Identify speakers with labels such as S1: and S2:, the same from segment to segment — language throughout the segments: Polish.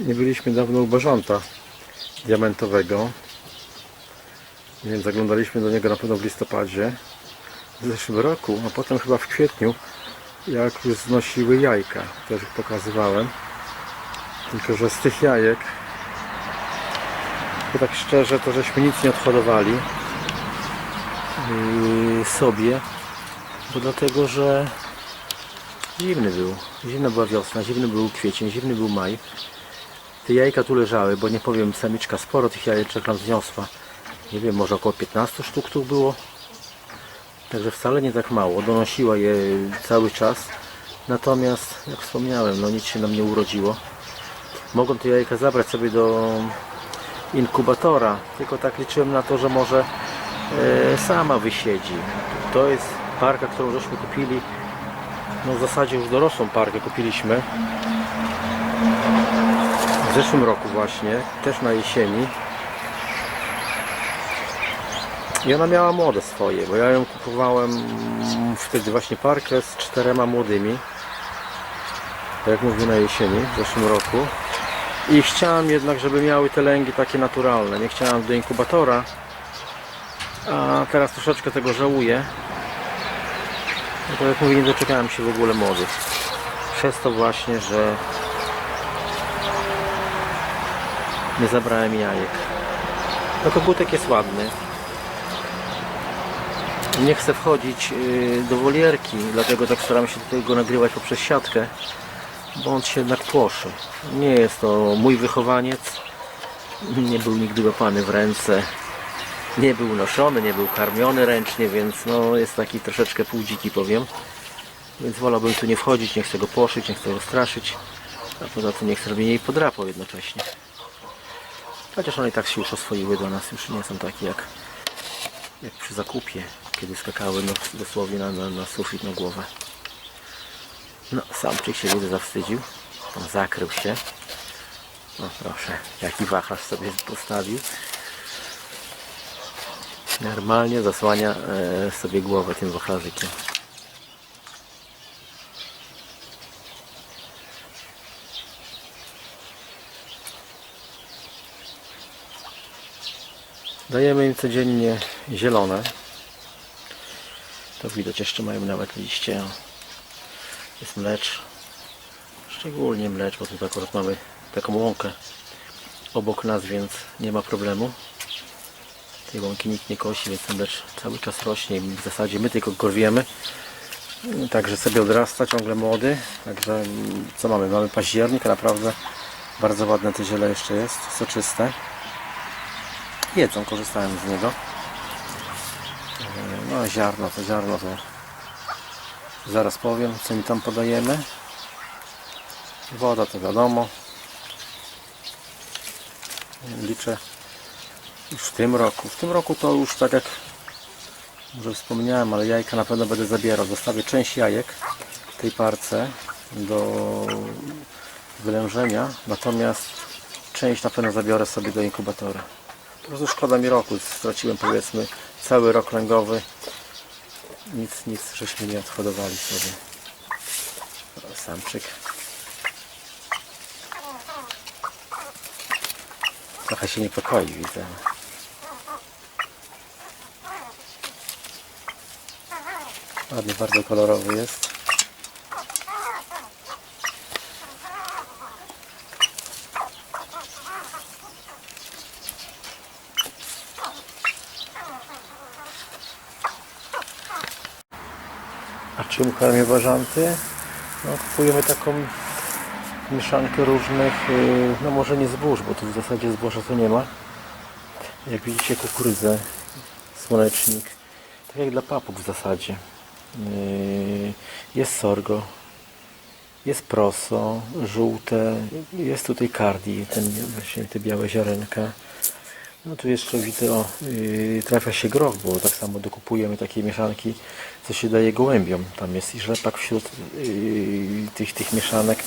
S1: Nie byliśmy dawno u Bażanta diamentowego. Więc zaglądaliśmy do niego na pewno w listopadzie w zeszłym roku, a potem chyba w kwietniu, jak już znosiły jajka. Też ich pokazywałem. Tylko, że z tych jajek to tak szczerze, to żeśmy nic nie odhodowali yy, sobie, bo dlatego, że zimny był. Zimna była wiosna, zimny był kwiecień, zimny był maj. Te jajka tu leżały, bo nie powiem, samiczka sporo tych jajeczek nam zniosła. Nie wiem, może około 15 sztuk tu było. Także wcale nie tak mało. Donosiła je cały czas. Natomiast, jak wspomniałem, no nic się nam nie urodziło. Mogą te jajka zabrać sobie do inkubatora, tylko tak liczyłem na to, że może e, sama wysiedzi. To jest parka, którą żeśmy kupili. No w zasadzie już dorosłą parkę kupiliśmy. W zeszłym roku właśnie, też na jesieni. I ona miała młode swoje, bo ja ją kupowałem wtedy właśnie parkę z czterema młodymi. Tak jak mówię na jesieni w zeszłym roku. I chciałem jednak, żeby miały te lęgi takie naturalne. Nie chciałem do inkubatora. A teraz troszeczkę tego żałuję. No to jak mówię, nie doczekałem się w ogóle młodych. Przez to właśnie, że nie zabrałem jajek. No kogutek jest ładny. Nie chcę wchodzić yy, do wolierki, dlatego tak staram się tutaj go nagrywać poprzez siatkę, bo on się jednak płoszy. Nie jest to mój wychowaniec. Nie był nigdy łapany w ręce. Nie był noszony, nie był karmiony ręcznie, więc no jest taki troszeczkę półdziki powiem. Więc wolałbym tu nie wchodzić, nie chcę go płoszyć, nie chcę go straszyć. A poza tym nie chcę, żeby jej podrapał jednocześnie. Chociaż one i tak się już oswoiły do nas, już nie są takie jak, jak przy zakupie, kiedy skakały no, dosłownie na, na, na sufit na głowę. No, samczyk się widzę zawstydził. Tam zakrył się. No proszę, jaki wachlarz sobie postawił. Normalnie zasłania e, sobie głowę tym wachlarzykiem. Dajemy im codziennie zielone. To widać, jeszcze mają nawet liście. Jest mlecz. Szczególnie mlecz, bo tu akurat mamy taką łąkę obok nas, więc nie ma problemu. Tej łąki nikt nie kosi, więc ten mlecz cały czas rośnie i w zasadzie my tylko go wiemy. Także sobie odrasta, ciągle młody. Także mm, co mamy? Mamy październik, naprawdę bardzo ładne to ziele jeszcze jest, soczyste. Jedzą, korzystałem z niego. E, No ziarno, to ziarno to zaraz powiem, co mi tam podajemy. Woda to wiadomo. Liczę już w tym roku. W tym roku to już tak jak może wspomniałem, ale jajka na pewno będę zabierał. Zostawię część jajek w tej parce do wylężenia, natomiast część na pewno zabiorę sobie do inkubatora. Po prostu szkoda mi roku, straciłem powiedzmy cały rok lęgowy. Nic, nic żeśmy nie odhodowali sobie. Samczyk. Trochę się niepokoi, widzę. Ładny, bardzo kolorowy jest. A czym karmię bażanty? No, kupujemy taką mieszankę różnych, yy, no może nie zbóż, bo tu w zasadzie zboża to nie ma. Jak widzicie kukurydzę, słonecznik, tak jak dla papug w zasadzie. Yy, Jest sorgo, jest proso, żółte, jest tutaj cardi, ten właśnie te białe ziarenka. No tu jeszcze widzę, o, yy, trafia się groch, bo tak samo dokupujemy takie mieszanki, co się daje gołębiom. Tam jest i rzepak wśród yy, tych, tych mieszanek.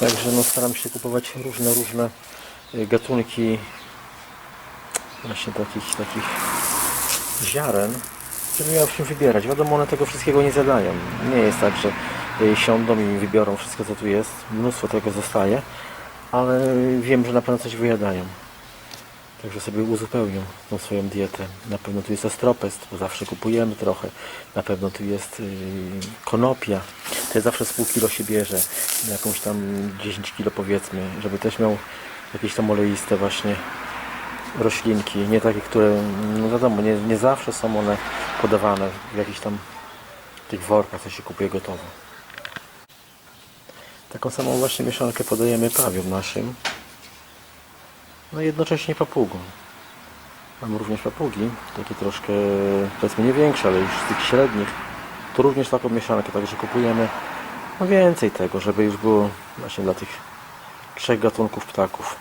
S1: Także no, staram się kupować różne, różne yy, gatunki właśnie takich, takich ziaren, żeby miał się wybierać. Wiadomo, one tego wszystkiego nie zadają. Nie jest tak, że yy, siądą i wybiorą wszystko, co tu jest. Mnóstwo tego zostaje. ale wiem, że na pewno coś wyjadają. Także sobie uzupełnią tą swoją dietę. Na pewno tu jest astropest, bo zawsze kupujemy trochę. Na pewno tu jest yy, konopia. Jest zawsze z pół kilo się bierze. Jakąś tam 10 kilo powiedzmy, żeby też miał jakieś tam oleiste właśnie roślinki. Nie takie, które, no wiadomo, nie, nie zawsze są one podawane w jakichś tam tych workach, co się kupuje gotowe. Taką samą właśnie mieszankę podajemy pawiom naszym. No i jednocześnie papugom. Mam również papugi, takie troszkę, powiedzmy nie większe, ale już z tych średnich. Tu również taką mieszankę, także kupujemy no więcej tego, żeby już było właśnie dla tych trzech gatunków ptaków.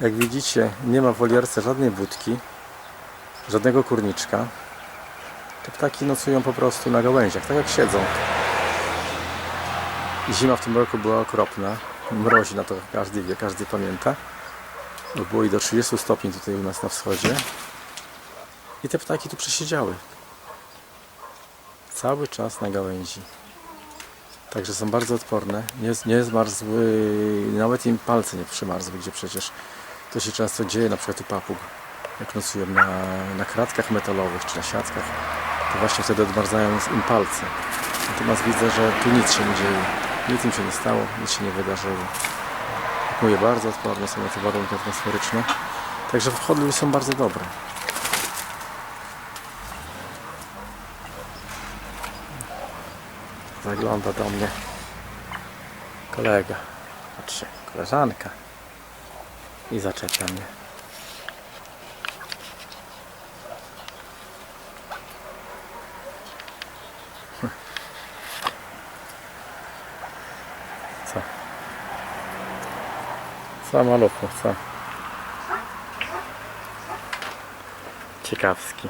S1: Jak widzicie, nie ma w wolierce żadnej budki, żadnego kurniczka. Te ptaki nocują po prostu na gałęziach, tak jak siedzą. Zima w tym roku była okropna. Mrozi na to każdy wie, każdy pamięta. Bo Było i do 30 stopni tutaj u nas na wschodzie. I te ptaki tu przesiedziały. Cały czas na gałęzi. Także są bardzo odporne. Nie, nie zmarzły, nawet im palce nie przymarzły, gdzie przecież to się często dzieje, na przykład u papug. Jak nocują na, na kratkach metalowych czy na siatkach, to właśnie wtedy odmarzają im palce. Natomiast widzę, że tu nic się nie dzieje. Nic im się nie stało, nic się nie wydarzyło. Mówię, bardzo odporne są na te warunki atmosferyczne. Także w są bardzo dobre. Zagląda do mnie kolega, znaczy koleżanka i zaczepia mnie. Co? Maluchu, co? Ciekawski.